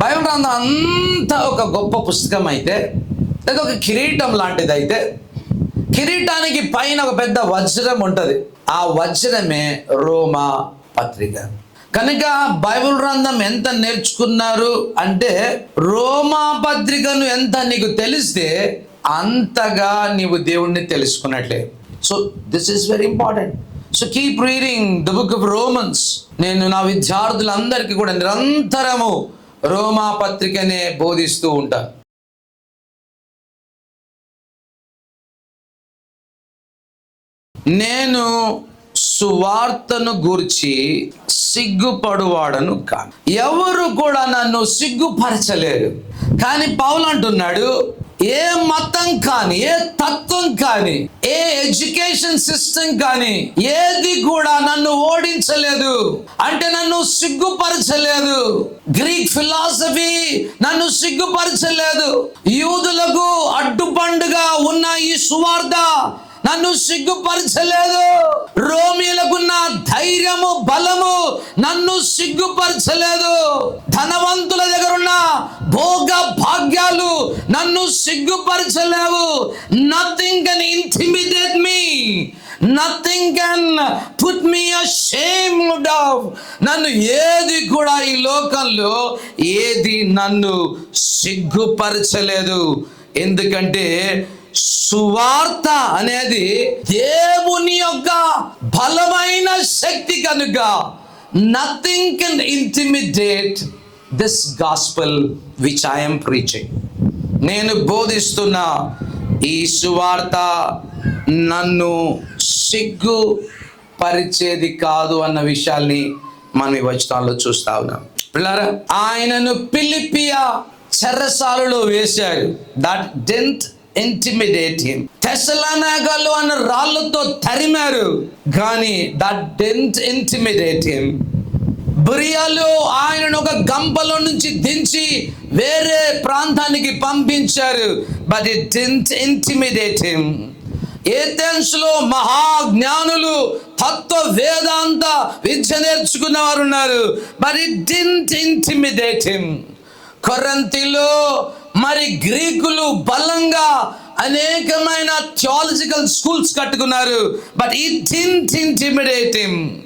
Bible గ్రంథం అంతా ఒక గొప్ప పుస్తకం అయితే లేదా ఒక కిరీటం లాంటిది అయితే కిరీటానికి పైన ఒక పెద్ద వజ్రం ఉంటుంది. ఆ వజ్రమే రోమా పత్రిక. కనుక బైబిల్ గ్రంథం ఎంత నేర్చుకున్నారు అంటే రోమా పత్రికను ఎంత నీకు తెలిస్తే అంతగా నీవు దేవుణ్ణి తెలుసుకున్నట్లే. So this is very important so keep reading the book of Romans నేను నా విద్యార్థులందరికీ కూడా నిరంతరము రోమా పత్రికనే బోధిస్తూ ఉంటాను నేను సువార్తను గూర్చి సిగ్గుపడువాడను కాను. ఎవరు కూడా నన్ను సిగ్గుపరచలేరు. కానీ పౌలు అంటున్నాడు ఏ మతం కానీ ఏ తత్వం కానీ ఏ ఎడ్యుకేషన్ సిస్టమ్ కానీ ఏది కూడా నన్ను ఓడించలేదు. అంటే నన్ను సిగ్గుపరచలేదు. గ్రీక్ ఫిలాసఫీ నన్ను సిగ్గుపరచలేదు. యూదులకు అడ్డుపండుగా ఉన్న ఈ సువార్త నన్ను సిగ్గుపరచలేదు. రోమిలకున్న ధైర్యము బలము నన్ను సిగ్గుపరచలేదు. ధనవంతుల దగ్గర ఉన్న భోగ భాగ్యాలు నన్ను సిగ్గుపరచలేవు. Nothing can intimidate me nothing can put me ashamed of నన్ను ఏది కూడా ఈ లోకంలో ఏది నన్ను సిగ్గుపరచలేదు. ఎందుకంటే సువార్త అనేది దేవుని యొక్క బలమైన శక్తి కనుక nothing can intimidate this gospel which I'm preaching నేను బోధిస్తున్న ఈ సువార్త నన్ను సిగ్గు పరిచేది కాదు అన్న విషయాల్ని మనం ఈ వచనాల్లో చూస్తా ఉన్నాం. పిల్లరా ఆయనను పిలిపియా చెరసాలలో వేశారు. దట్ డెంత్ ఇంటిమిడేట్ హిమ్ తెసలానాగాలు అన్న రాళ్ళతో తరిమారు కానీ దట్ డెంట్ ఇంటిమిడేట్ హిమ్ బురియాలో ఆయనను ఒక గంపలో నుంచి దించి వేరే ప్రాంతానికి పంపించారు but it didn't intimidate him ఏథెన్స్లో మహాజ్ఞానులు తత్వ వేదాంత విద్య నేర్చుకున్న వారు ఉన్నారు but it didn't intimidate him కొరంతిలో మరి గ్రీకులు బలంగా అనేకమైన థియాలజికల్ స్కూల్స్ కట్టుకున్నారు. బట్ ఈ థిన్ ఇంటిమిడేట్ హిమ్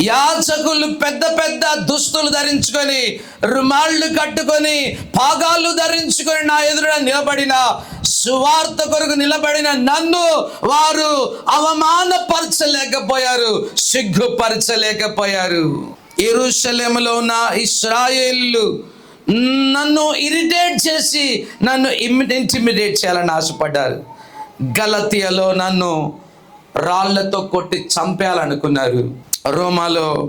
యాచకులు పెద్ద పెద్ద దుస్తులు ధరించుకొని రుమాళ్ళు కట్టుకొని పాగాలు ధరించుకొని నా ఎదురున నిలబడిన సువార్త కొరకు నిలబడిన నన్ను వారు అవమానపరచలేకపోయారు సిగ్గుపరచలేకపోయారు. ఇరుషలేములో ఉన్న ఇస్రాయేళ్ళు నన్ను ఇరిటేట్ చేసి నన్ను ఇంటిమిడేట్ చేయాలని ఆశపడ్డారు. గలతియలో నన్ను రాళ్ళతో కొట్టి చంపేయాలనుకున్నారు. రోమాలో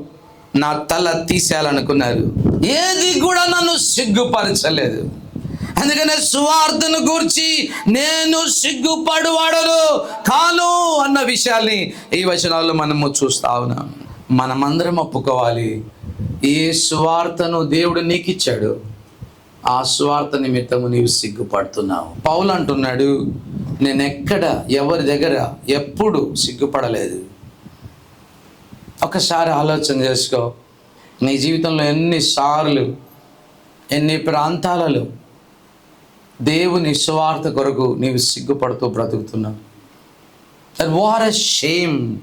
నా తల తీసేయాలనుకున్నారు. ఏది కూడా నన్ను సిగ్గుపరచలేదు. అందుకనే సువార్తను గూర్చి నేను సిగ్గుపడువాడను కాను అన్న విషయాల్ని ఈ వచనాల్లో మనము చూస్తా ఉన్నాం. మనమందరం ఒప్పుకోవాలి. ఏ సువార్తను దేవుడు నీకిచ్చాడు. ఆ స్వార్థ నిమిత్తము నీవు సిగ్గుపడుతున్నావు. పౌలు అంటున్నాడు నేను ఎక్కడ ఎవరి దగ్గర ఎప్పుడు సిగ్గుపడలేదు? ఒకసారి ఆలోచన చేసుకో. నీ జీవితంలో ఎన్నిసార్లు ఎన్ని ప్రాంతాలలో దేవుని స్వార్థ కొరకు నీవు సిగ్గుపడుతూ బ్రతుకుతున్నావు. And what a shame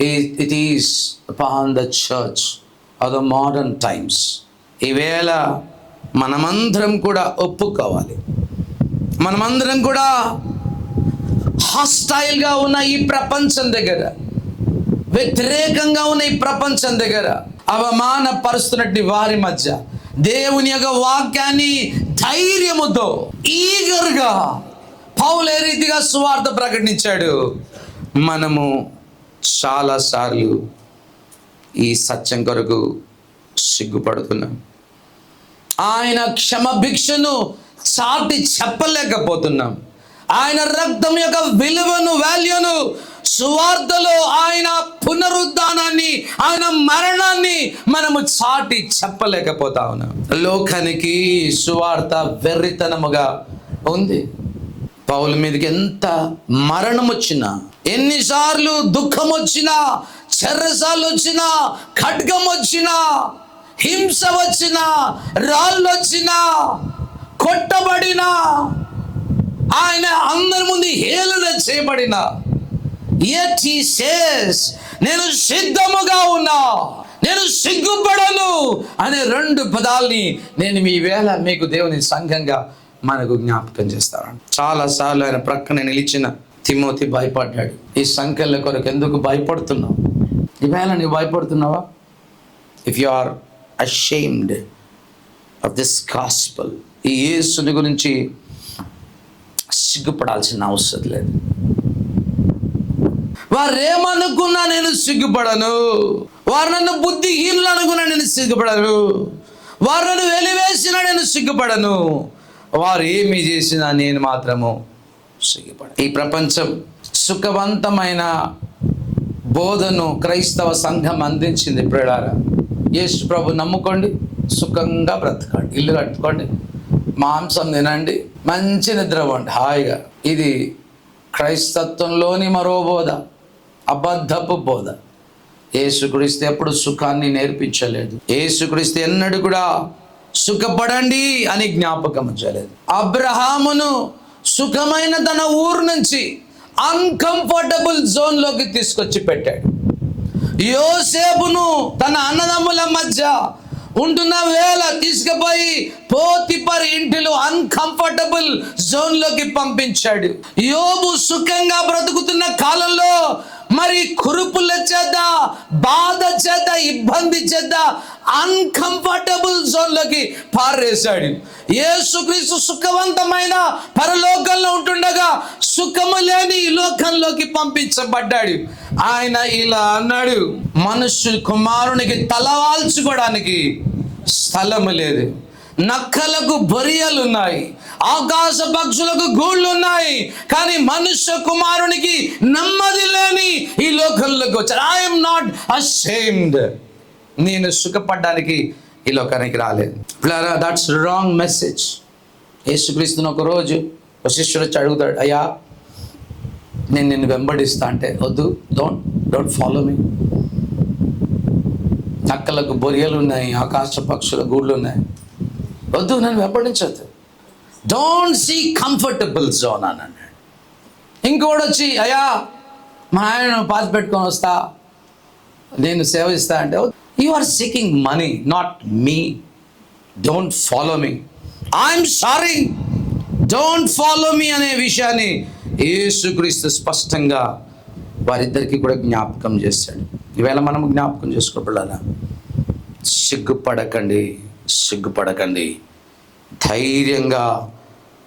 it is upon the church of the modern times ఈవేళ మనమందరం కూడా ఒప్పుకోవాలి. మనమందరం కూడా హాస్టైల్గా ఉన్న ఈ ప్రపంచం దగ్గర వ్యతిరేకంగా ఉన్న ఈ ప్రపంచం దగ్గర అవమానపరుస్తున్నట్టు వారి మధ్య దేవుని యొక్క వాక్యాన్ని ధైర్యముతో ఈగర్గా పౌలు ఏ రీతిగా సువార్త ప్రకటించాడు? మనము చాలాసార్లు ఈ సత్యం కొరకు సిగ్గుపడుతున్నాం. ఆయన క్షమభిక్షను చాటి చెప్పలేకపోతున్నాం. ఆయన రక్తం యొక్క విలువను వాల్యూను సువార్తలో ఆయన పునరుద్ధానాన్ని ఆయన మరణాన్ని మనము చాటి చెప్పలేకపోతా ఉన్నాం. లోకానికి సువార్త వెర్రితనముగా ఉంది. పౌల మీదకి ఎంత మరణం వచ్చినా ఎన్నిసార్లు దుఃఖం వచ్చినా చెర్రసాలు వచ్చినా ఖడ్గం వచ్చినా హింస వచ్చినా రాళ్ళు వచ్చినా కొట్టబడినా ఆయన అందరి ముందు హేళన చేయబడిన ఎట్ he సేస్ నేను సిద్ధముగా ఉన్నా నేను సిగ్గుపడను అనే రెండు పదాల్ని నేను మీ వేళ మీకు దేవుని సంఘంగా మనకు జ్ఞాపకం చేస్తాను. చాలాసార్లు ఆయన ప్రక్కన నిలిచిన తిమోతి భయపడ్డాడు. ఈ సంఖ్యల కొరకు ఎందుకు భయపడుతున్నావు? ఈవేళ నీవు భయపడుతున్నావా? If you are ashamed of this gospel ఈ యేసుని గురించి సిగ్గుపడాల్సిన అవసరం లేదు. వారేమనుకున్నా నేను సిగ్గుపడను? వారు నన్ను బుద్ధిహీనులు అనుకున్నా నేను సిగ్గుపడను? వారు నన్ను వెలివేసినా నేను సిగ్గుపడను? వారు ఏమి చేసినా నేను మాత్రము సిగ్గుపడ ఈ ప్రపంచం సుఖవంతమైన బోధను క్రైస్తవ సంఘం అందించింది ప్రేడారా యేసు ప్రభు నమ్ముకోండి సుఖంగా బ్రతకండి ఇల్లు కట్టుకోండి మాంసం తినండి మంచి నిద్రపోండి హాయిగా. ఇది క్రైస్తత్వంలోని మరో బోధ అబద్ధపు బోధ. ఏసుక్రీస్తు ఎప్పుడు సుఖాన్ని నేర్పించలేదు. ఏసుక్రీస్తు ఎన్నడూ కూడా సుఖపడండి అని జ్ఞాపకం చేయలేదు అబ్రహామును సుఖమైన తన ఊరు నుంచి అన్కంఫర్టబుల్ జోన్లోకి తీసుకొచ్చి పెట్టాడు. యోసేపును తన అన్నదమ్ముల మధ్య ఉంటున్న వేళ తీసుకుపోయి పోతిపర్ ఇంటిలో అన్కంఫర్టబుల్ జోన్లోకి పంపించాడు. యోబు సుఖంగా బ్రతుకుతున్న కాలంలో మరి కురుపుల చేత బాధ చేత ఇబ్బంది చేత అన్కంఫర్టబుల్ జోన్లోకి పారేశాడు. యేసుక్రీస్తు సుఖవంతమైన పరలోకంలో ఉంటుండగా సుఖము లేని ఈ లోకంలోకి పంపించబడ్డాడు. ఆయన ఇలా అన్నాడు మనుషు కుమారునికి తలవాల్చుకోవడానికి స్థలము లేదు. నక్కలకు బొరియలు ఉన్నాయి. ఆకాశ పక్షులకు గూళ్ళు ఉన్నాయి కానీ మనుష్య కుమారునికి నెమ్మది లేని ఈ లోకంలోకి వచ్చారు. ఐఎమ్ నాట్ అసేమ్డ్ నేను సుఖపడ్డానికి ఈ లోకానికి రాలేదు. దట్స్ రాంగ్ మెసేజ్ యేసుక్రీస్తుని ఒక రోజు ఒక శిష్యుడు వచ్చి అడుగుతాడు అయ్యా నేను నిన్ను వెంబడిస్తా అంటే వద్దు డోంట్ డోంట్ ఫాలో మీ నక్కలకు బొరియలు ఉన్నాయి ఆకాశ పక్షుల గూళ్ళు ఉన్నాయి వద్దు నన్ను వెంబడించద్దు. డోంట్ సీ కంఫర్టబుల్ జోన్ అని అన్నాడు. ఇంకోటి వచ్చి అయ్యా మా ఆయన పాస్ పెట్టుకొని వస్తా నేను సేవ ఇస్తా అంటే you are seeking money not me don't follow me I'm sorry don't follow me అనే విషయాన్ని యేసుక్రీస్తు స్పష్టంగా వారిద్దరికి కూడా జ్ఞాపకం చేశాడు. ఈవేళ మనం జ్ఞాపకం చేసుకోబడాలా? సిగ్గుపడకండి సిగ్గుపడకండి. ధైర్యంగా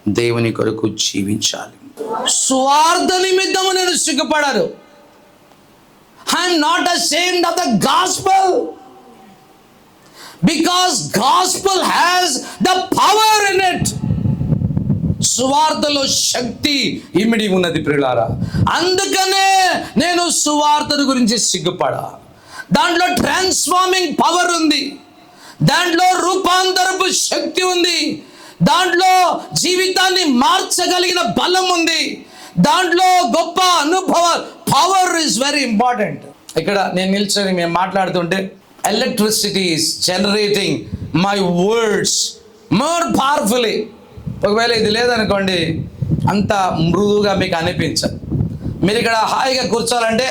దేవుని కొరకు జీవించాలి. స్వార్థ నిమిత్తము నేను సిగ్గుపడరు I'm not ashamed of the gospel because gospel has the power in it సువార్తలో శక్తి ఇమిడి ఉన్నది ప్రిలారా అందుకనే నేను సువార్తను గురించి సిగ్గుపడా. దాంట్లో ట్రాన్స్ఫార్మింగ్ పవర్ ఉంది. దాంట్లో రూపాంతరపు శక్తి ఉంది. దాంట్లో జీవితాన్ని మార్చగలిగిన బలం ఉంది. దాంట్లో గొప్ప అనుభవ పవర్ ఇస్ వెరీ ఇంపార్టెంట్ ఇక్కడ నేను నిల్చొని మేము మాట్లాడుతుంటే electricity is generating my words more powerfully ఒకవేళ ఇది లేదనుకోండి అంత మృదువుగా మీకు అనిపించదు. మీరు ఇక్కడ హాయిగా కూర్చోాలంటే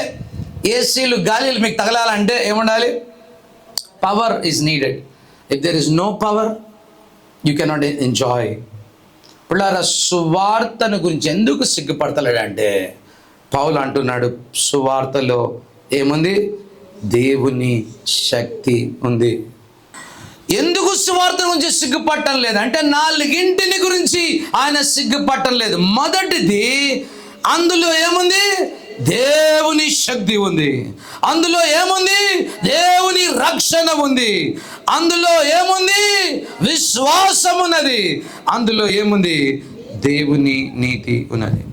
ఏసీలు గాలిలు మీకు తగలాలంటే ఏముండాలి? Power is needed if there is no power you cannot enjoy పిల్లారా సువార్తను గురించి ఎందుకు సిగ్గుపడతలేడంటే పౌలు అంటున్నాడు సువార్తలో ఏముంది? దేవుని శక్తి ఉంది. ఎందుకు సువార్త గురించి సిగ్గుపట్టడం లేదు? అంటే నాలుగింటిని గురించి ఆయన సిగ్గుపట్టడం లేదు. మొదటిది అందులో ఏముంది? దేవుని శక్తి ఉంది. అందులో ఏముంది? దేవుని రక్షణ ఉంది. అందులో ఏముంది? విశ్వాసం ఉన్నది. అందులో ఏముంది? దేవుని నీతి ఉన్నది.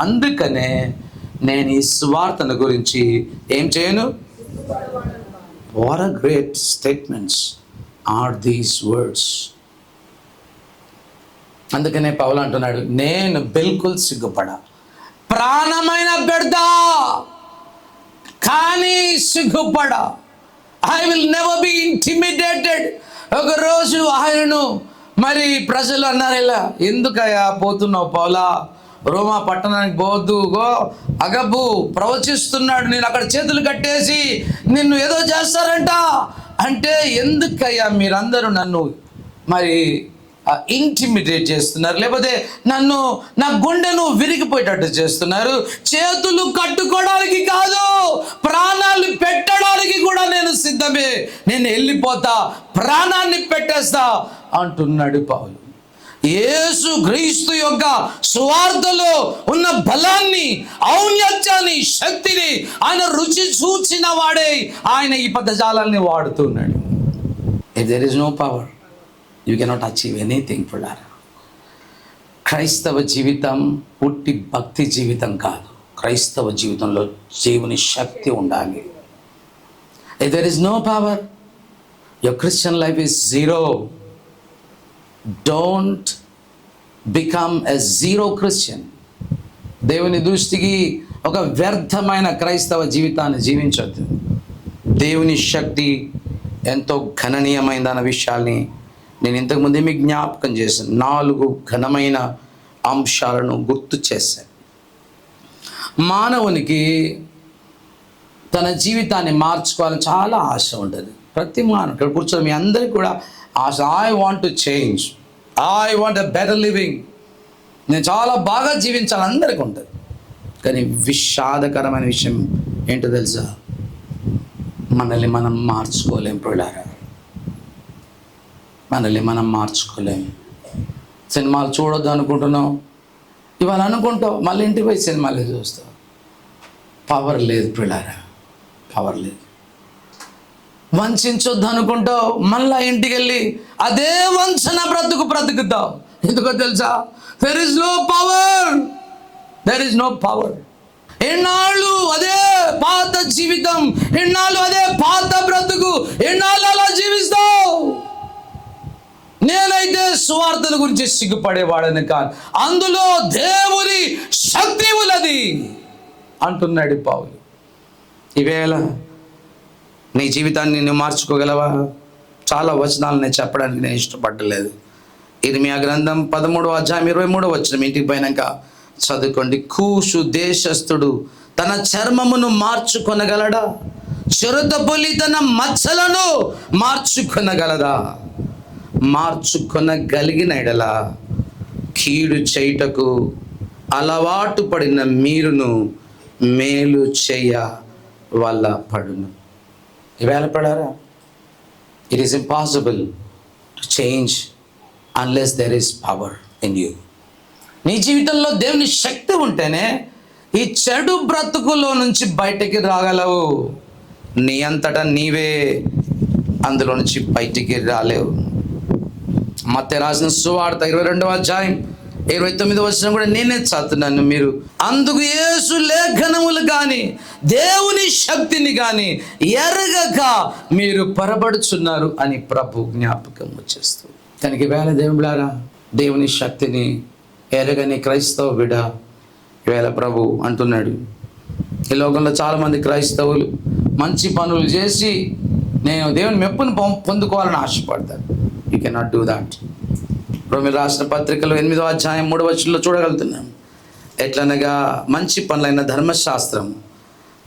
అందుకనే నేను ఈ స్వార్థన గురించి ఏం చేయను? What are great statements are these words అందుకనే పవల్ అంటున్నాడు నేను బిల్కుల్ సిగ్గుపడా. ప్రాణమైన బిడ్డ. కానీ సిగ్గుపడ. I will never be intimidated ఒకరోజు ఆయనను మరి ప్రజలు అన్నారు ఇలా ఎందుకయ్యా పోతున్నావు పౌలా? రోమా పట్టణానికి పోవద్దు. గో అగబ్బు ప్రవచిస్తున్నాడు. నేను అక్కడ చేతులు కట్టేసి నిన్ను ఏదో చేస్తారంట. అంటే ఎందుకయ్యా మీరందరూ నన్ను మరి ఇంటిమిడేట్ చేస్తున్నారు. లేకపోతే నన్ను నా గుండెను విరిగిపోయేటట్టు చేస్తున్నారు. చేతులు కట్టుకోవడానికి కాదు ప్రాణాలు పెట్టడానికి కూడా నేను సిద్ధమే. నేను వెళ్ళిపోతా ప్రాణాన్ని పెట్టేస్తా అంటున్నాడు పావులు యేసు క్రీస్తు యొక్క సువార్తలో ఉన్న బలాన్ని ఔన్నత్యాన్ని శక్తిని ఆయన రుచి చూచిన వాడే ఆయన ఈ పదజాలాన్ని వాడుతున్నాడు. There is no power you cannot achieve anything ఫుల్లారా క్రైస్తవ జీవితం పుట్టి భక్తి జీవితం కాదు. క్రైస్తవ జీవితంలో జీవుని శక్తి ఉండాలి. There is no power your Christian life is zero don't become a zero Christian దేవుని దృష్టికి ఒక వ్యర్థమైన క్రైస్తవ జీవితాన్ని జీవించవద్దు దేవుని శక్తి ఎంతో ఘననీయమైనదన్న విషయాల్ని నేను ఇంతకుముందే మీకు జ్ఞాపకం చేశాను. నాలుగు ఘనమైన అంశాలను గుర్తు చేశాను. మానవునికి తన జీవితాన్ని మార్చుకోవాలని చాలా ఆశ ఉంటుంది ప్రతి మానవుడు ఇక్కడ కూర్చొని మీ అందరికీ కూడా ఆశ I want to change I want a better living నేను చాలా బాగా జీవించాలని అందరికీ ఉంటుంది. కానీ విషాదకరమైన విషయం ఏంటో తెలుసా? మనల్ని మనం మార్చుకోలేం పిల్లారా మనల్ని మనం మార్చుకోలేము. సినిమాలు చూడొద్దు అనుకుంటున్నాం ఇవాళ అనుకుంటావు మళ్ళీ ఇంటికి పోయి సినిమాలే చూస్తావు. పవర్ లేదు పిల్లారా పవర్ లేదు. వంచొద్దు అనుకుంటావు మళ్ళా ఇంటికి వెళ్ళి అదే వంచన బ్రతుకు బ్రతుకుతావు. ఎందుకో తెలుసా? There is no power there is no power ఎన్నాళ్ళు అదే పాత జీవితం ఎన్నాళ్ళు అదే పాత బ్రతుకు ఎన్నాళ్ళు అలా జీవిస్తావు? నేనైతే సువార్తల గురించి సిగ్గుపడేవాడని కాదు. అందులో దేవుని శక్తి ఉన్నది అంటున్నాడు పావులు ఈవేళ నీ జీవితాన్ని నువ్వు మార్చుకోగలవా? చాలా వచనాలు నేను చెప్పడానికి నేను ఇష్టపడలేదు. ఇది మీ ఆ గ్రంథం పదమూడో అధ్యాయం ఇరవై మూడో వచ్చిన ఇంటికి పోయినాక చదువుకోండి. కూసు దేశస్థుడు తన చర్మమును మార్చుకొనగలడా? చిరుతపులి తన మచ్చలను మార్చుకొనగలదా? మార్చుకొనగలిగిన ఎడల కీడు చేయుటకు అలవాటు పడిన మీరును మేలు చేయ వల్ల పడును. ఈవేళ పడారా it is impossible to change unless there is power in you నీ జీవితంలో దేవుని శక్తి ఉంటేనే ఈ చెడు బ్రతుకులో నుంచి బయటికి రాగలవు. నీ అంతటా నీవే అందులో నుంచి బయటికి రాలేవు. మత్తే రాసిన సువార్త ఇరవై రెండవ అధ్యాయం ఇరవై తొమ్మిది వచ్చిన కూడా నేనే చదువుతున్నాను మీరు. అందుకు యేసు లేఖనములు కానీ దేవుని శక్తిని కానీ ఎరగక మీరు పొరబడుచున్నారు అని ప్రభు జ్ఞాపకం వచ్చేస్తూ తనకి వేళ దేవుడారా దేవుని శక్తిని ఎరగని క్రైస్తవ బిడ వేళ ప్రభు అంటున్నాడు. ఈ లోకంలో చాలామంది క్రైస్తవులు మంచి పనులు చేసి నేను దేవుని మెప్పును పొందుకోవాలని ఆశపడతాను కెనాట్ డూ దాట్ రోమిల్ రాసిన పత్రికలో ఎనిమిదో అధ్యాయం మూడో వచ్చంలో చూడగలుగుతున్నాం. ఎట్లనగా మంచి పనులైన ధర్మశాస్త్రం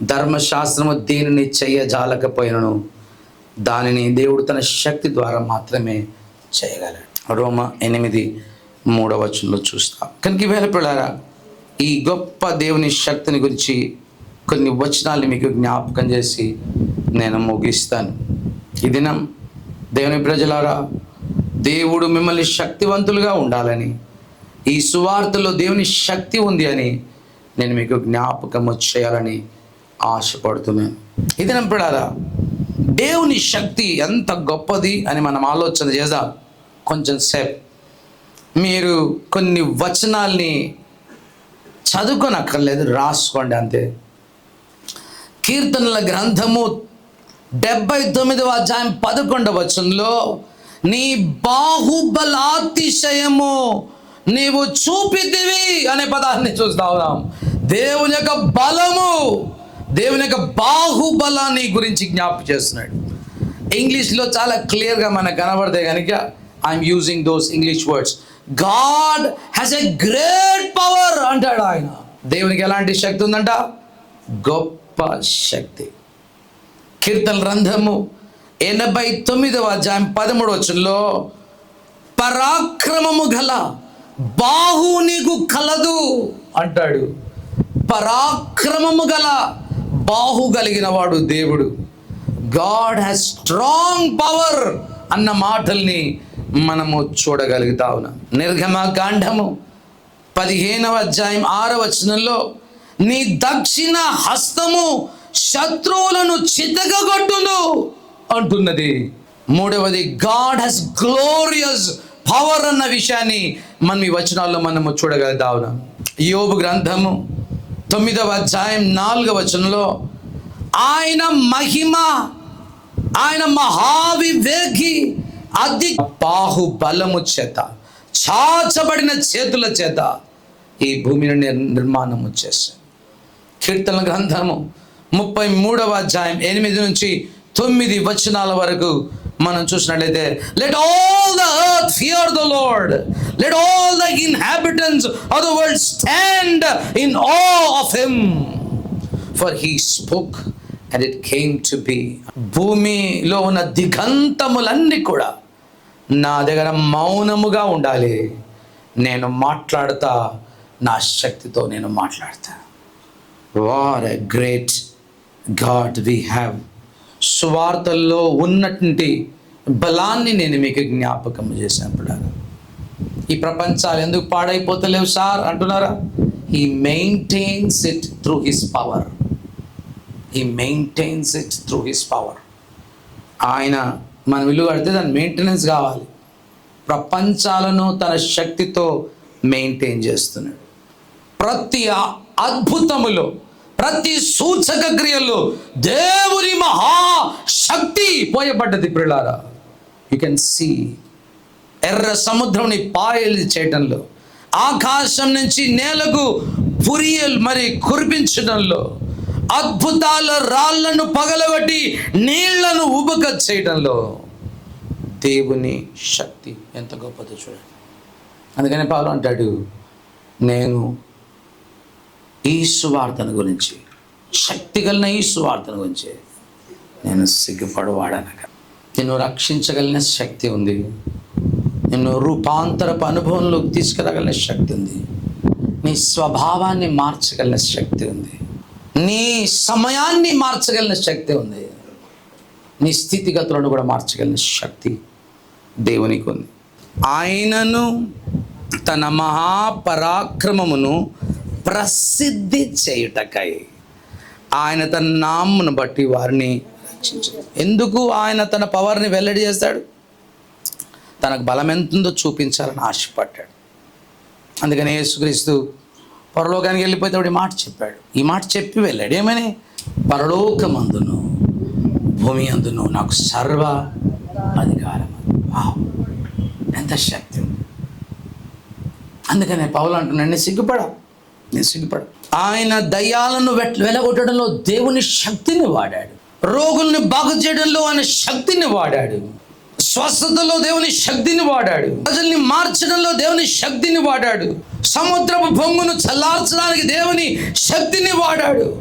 ధర్మశాస్త్రము దీనిని చేయజాలకపోయినను దానిని దేవుడు తన శక్తి ద్వారా మాత్రమే చేయగలడు. రోమ ఎనిమిది మూడవ వచనంలో చూస్తాం. కనుక వేల పిల్లారా ఈ గొప్ప దేవుని శక్తిని గురించి కొన్ని వచనాలు మీకు జ్ఞాపకం చేసి నేను ముగిస్తాను. ఈ దినం దేవుని ప్రజలారా దేవుడు మిమ్మల్ని శక్తివంతులుగా ఉండాలని. ఈ సువార్తలో దేవుని శక్తి ఉంది అని నేను మీకు జ్ఞాపకం చేయాలని ఆశపడుతున్నాను. ఇది నంపడారా దేవుని శక్తి ఎంత గొప్పది అని మనం ఆలోచన చేద్దాం. కొంచెం సేపు. మీరు కొన్ని వచనాల్ని చదువుకోనక్కర్లేదు రాసుకోండి అంతే. కీర్తనల గ్రంథము డెబ్బై తొమ్మిదవ అధ్యాయం పదకొండవ వచనంలో నీ బాహుబలాతిశయము నీవు చూపితివి అనే పదాన్ని చూస్తా ఉన్నాం. దేవుని యొక్క బలము దేవుని యొక్క బాహుబలాన్ని గురించి జ్ఞాపకం చేస్తున్నాడు. ఇంగ్లీష్లో చాలా క్లియర్గా మనకు కనబడితే కనుక I'm using those English words God has a great power అంటాడు ఆయన. దేవునికి ఎలాంటి శక్తి ఉందంట? గొప్ప శక్తి. కీర్తన రంధ్రము ఎనభై తొమ్మిదవ అధ్యాయం పదమూడు వచనంలో పరాక్రమము గల బాహు నీకు కలదు అంటాడు. పరాక్రమము గల బాహు కలిగిన వాడు దేవుడు. గాడ్ హ్యాస్ స్ట్రాంగ్ పవర్ అన్న మాటల్ని మనము చూడగలుగుతా ఉన్నాం నిర్గమ కాండము పదిహేనవ అధ్యాయం ఆరవ వచనంలో నీ దక్షిణ హస్తము శత్రువులను చితగగొట్టును అంటున్నది. మూడవది గాడ్ హస్ గ్లోరియస్ పవర్ అన్న విషయాన్ని మనం ఈ వచనాల్లో మనము చూడగలుగుతావున? యోబు గ్రంథము తొమ్మిదవ అధ్యాయం నాలుగవ వచనంలో ఆయన మహిమ ఆయన మహావివేకి అతి బాహుబలము చేత చాచబడిన చేతుల చేత ఈ భూమిని నిర్- నిర్మాణము చేశాను కీర్తన గ్రంథము ముప్పై మూడవ అధ్యాయం ఎనిమిది నుంచి తొమ్మిది వచనాల వరకు మనం చూసినట్లయితే let all the earth fear the Lord let all the inhabitants of the world stand in awe of him for he spoke and it came to be భూమిలో ఉన్న దిగంతములన్నీ కూడా నా దగ్గర మౌనముగా ఉండాలి. నేను మాట్లాడతా నా శక్తితో నేను మాట్లాడతా. What a great God we have సువార్తల్లో ఉన్నటువంటి బలాన్ని నేను మీకు జ్ఞాపకం చేసినప్పుడు ఈ ప్రపంచాలు ఎందుకు పాడైపోతలేవు సార్ అంటున్నారా? He maintains it through his power he maintains it through his power ఆయన మనం ఇల్లు కడితే దాని మెయింటెనెన్స్ కావాలి. ప్రపంచాలను తన శక్తితో మెయింటైన్ చేస్తున్నాడు. ప్రతి అద్భుతములో ప్రతి సూచక క్రియల్లో దేవుని మహా శక్తి పోయబడ్డది ప్రిలారా యు కెన్ సీ ఎర్ర సముద్రంని పాయలు చేయటంలో ఆకాశం నుంచి నేలకు పురియలు మరి కురిపించడంలో అద్భుతాల రాళ్ళను పగలగొట్టి నీళ్ళను ఉబక చేయడంలో దేవుని శక్తి ఎంత గొప్పదో చూడండి. అందుకని పాలు అంటాడు నేను ఈ సువార్తను గురించి శక్తి కలిగిన ఈ సువార్తను గురించి నేను సిగ్గుపడవాడనక. నిన్ను రక్షించగలిగిన శక్తి ఉంది. నిన్ను రూపాంతరపు అనుభవంలోకి తీసుకురాగలిగిన శక్తి ఉంది. నీ స్వభావాన్ని మార్చగలిగిన శక్తి ఉంది. నీ సమయాన్ని మార్చగలిగిన శక్తి ఉంది. నీ స్థితిగతులను కూడా మార్చగలిగిన శక్తి దేవునికి ఉంది. ఆయనను తన మహాపరాక్రమమును ప్రసిద్ధి చేయుటకై ఆయన తన నామ్మును బట్టి వారిని రక్షించాడు ఎందుకు ఆయన తన పవర్ని వెల్లడి చేస్తాడు తనకు బలం ఎంతుందో చూపించాలని ఆశపడ్డాడు. అందుకని యేసుక్రీస్తు పరలోకానికి వెళ్ళిపోతే ఈ మాట చెప్పాడు. ఈ మాట చెప్పి వెళ్ళాడు. ఏమని? పరలోకమందును భూమి అందును నాకు సర్వ అధికారం ఎంత శక్తి ఉంది. అందుకనే పౌలు అంటున్నాడు నేను సిగ్గుపడ నేను సిగ్గుపడు ఆయన దయ్యాలను వెలగొట్టడంలో దేవుని శక్తిని వాడాడు. రోగుల్ని బాగు చేయడంలో ఆయన శక్తిని వాడాడు. స్వస్థతలో దేవుని శక్తిని వాడాడు. ప్రజల్ని మార్చడంలో దేవుని శక్తిని వాడాడు. సముద్రపు బొంగును చల్లార్చడానికి దేవుని శక్తిని వాడాడు.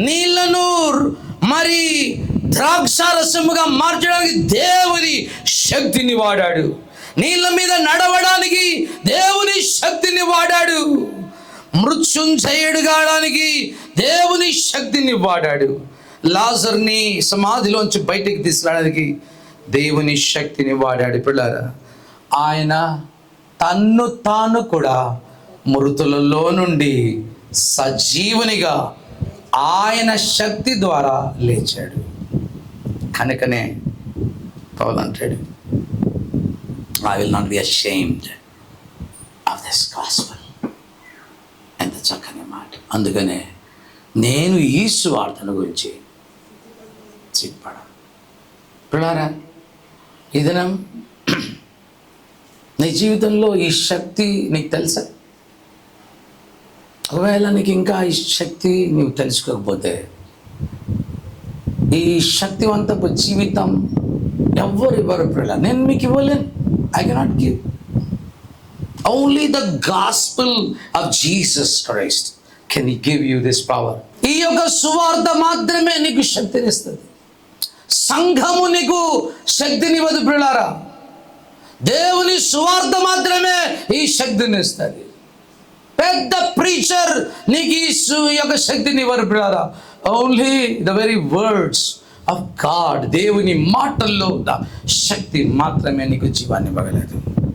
నీళ్ళను మరి ద్రాక్షారసముగా మార్చడానికి దేవుని శక్తిని వాడాడు. నీళ్ళ మీద నడవడానికి దేవుని శక్తిని వాడాడు. మృత్యుంజయుడు కావడానికి దేవుని శక్తిని వాడాడు. లాజర్ని సమాధిలోంచి బయటికి తీసుకురావడానికి దేవుని శక్తిని వాడాడు పిల్లరా. ఆయన తన్ను తాను కూడా మృతులలో నుండి సజీవునిగా ఆయన శక్తి ద్వారా లేచాడు. కనుకనే పౌలు అంటాడు I will not be ashamed of this gospel ఎంత చక్కని మాట. అందుకనే నేను ఈ స్వార్థను గురించి సిగ్గుపడ పిల్లారా ఈ దినం నీ జీవితంలో ఈ శక్తి నీకు తెలుసా? ఒకవేళ నీకు ఇంకా ఈ శక్తి నువ్వు తెలుసుకోకపోతే ఈ శక్తివంతపు జీవితం ఎవరు ఇవ్వరు పిల్ల నేను మీకు ఇవ్వలేను. I cannot give only the gospel of Jesus Christ can give you this power ఈ యొక్క సువార్త మాత్రమే నీకు శక్తినిస్తుంది. సంఘము నీకు శక్తినివ్వదు ప్రియులారా. దేవుని సువార్త మాత్రమే ఈ శక్తిని ఇస్తుంది పెద్ద ప్రీచర్ నీకు ఈ యొక్క శక్తిని ఇవ్వరు only the very words of God దేవుని మాటల్లో ఉన్న శక్తి మాత్రమే నీకు జీవాన్ని ఇవ్వగలదు.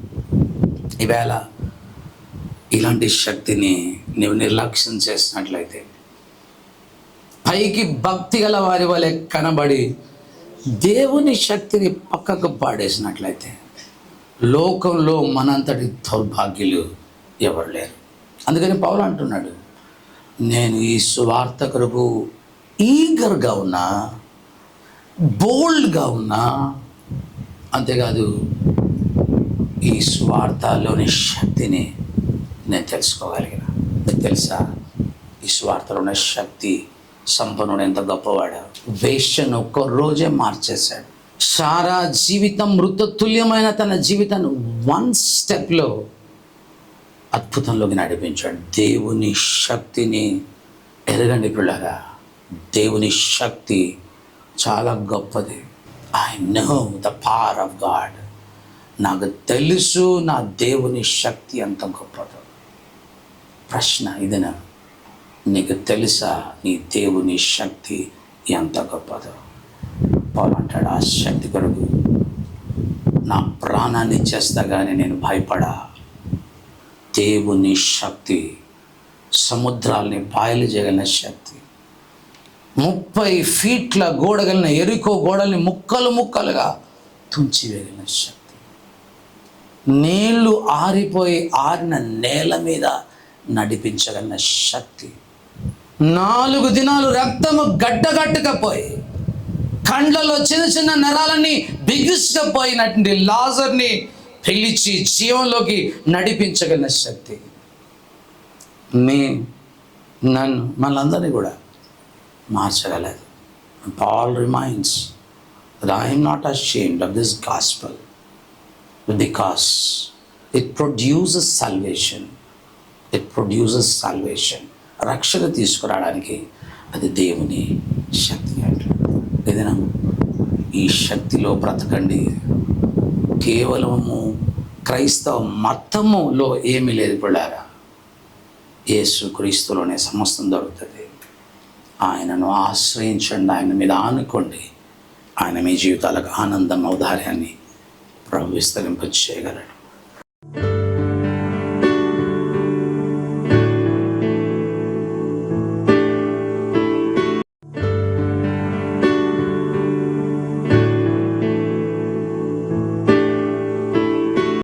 ఈవేళ ఇలాంటి శక్తిని నీవు నిర్లక్ష్యం చేసినట్లయితే పైకి భక్తి గల వారి వలె కనబడి దేవుని శక్తిని పక్కకు పాడేసినట్లయితే లోకంలో మనంతటి దౌర్భాగ్యులు ఎవరు లేరు. అందుకని పౌలు అంటున్నాడు నేను ఈ సువార్త కొరకు ఈగర్గా ఉన్నా బోల్డ్గా ఉన్నా అంతేకాదు ఈ స్వార్థలోని శక్తిని నేను తెలుసుకోగలిగిన. తెలుసా? ఈ స్వార్థలో శక్తి సంపన్నుడు ఎంత గొప్పవాడు. వేష్యను ఒక్క రోజే మార్చేశాడు. సారా జీవితం మృతతుల్యమైన తన జీవితాన్ని వన్ స్టెప్లో అద్భుతంలోకి నడిపించాడు. దేవుని శక్తిని ఎరగండి పిల్లగా దేవుని శక్తి చాలా గొప్పది. I know the power of God నాకు తెలుసు నా దేవుని శక్తి ఎంత గొప్పదో. ప్రశ్న ఇదేనా? నీకు తెలుసా నీ దేవుని శక్తి ఎంత గొప్పదో? పౌలు అంటాడు ఆ శక్తి కొరకు నా ప్రాణాన్ని చేస్తా కానీ నేను భయపడా. దేవుని శక్తి సముద్రాల్ని పాయలు చేయగలిగిన శక్తి ముప్పై ఫీట్ల గోడగలిగిన ఎరుకో గోడల్ని ముక్కలు ముక్కలుగా తుంచివేయగలిగిన శక్తి. నీళ్ళు ఆరిపోయి ఆరిన నేల మీద నడిపించగలిగిన శక్తి. నాలుగు దినాలు రక్తము గడ్డగట్టుకపోయి కండ్లలో చిన్న చిన్న నరాలన్నీ బిగుసుకపోయినటువంటి లాజర్ని పిలిచి జీవంలోకి నడిపించగలిగిన శక్తి. మీ నన్ను మనందరినీ కూడా మార్చగలదు. Paul reminds that I not not ashamed of this because it produces salvation. It produces salvation. రక్షణ తీసుకురావడానికి అది దేవుని శక్తి అంటాడు ఏదైనా ఈ శక్తిలో బ్రతకండి. కేవలము క్రైస్తవ మతములో ఏమీ లేదు పిల్లారా. యేసు క్రీస్తులోనే సమస్తం దొరుకుతుంది. ఆయనను ఆశ్రయించండి. ఆయన మీద ఆనుకోండి. ఆయన మీ జీవితాలకు ఆనందం ఔదార్యాన్ని ప్రభు విస్తరింప చేయగలడు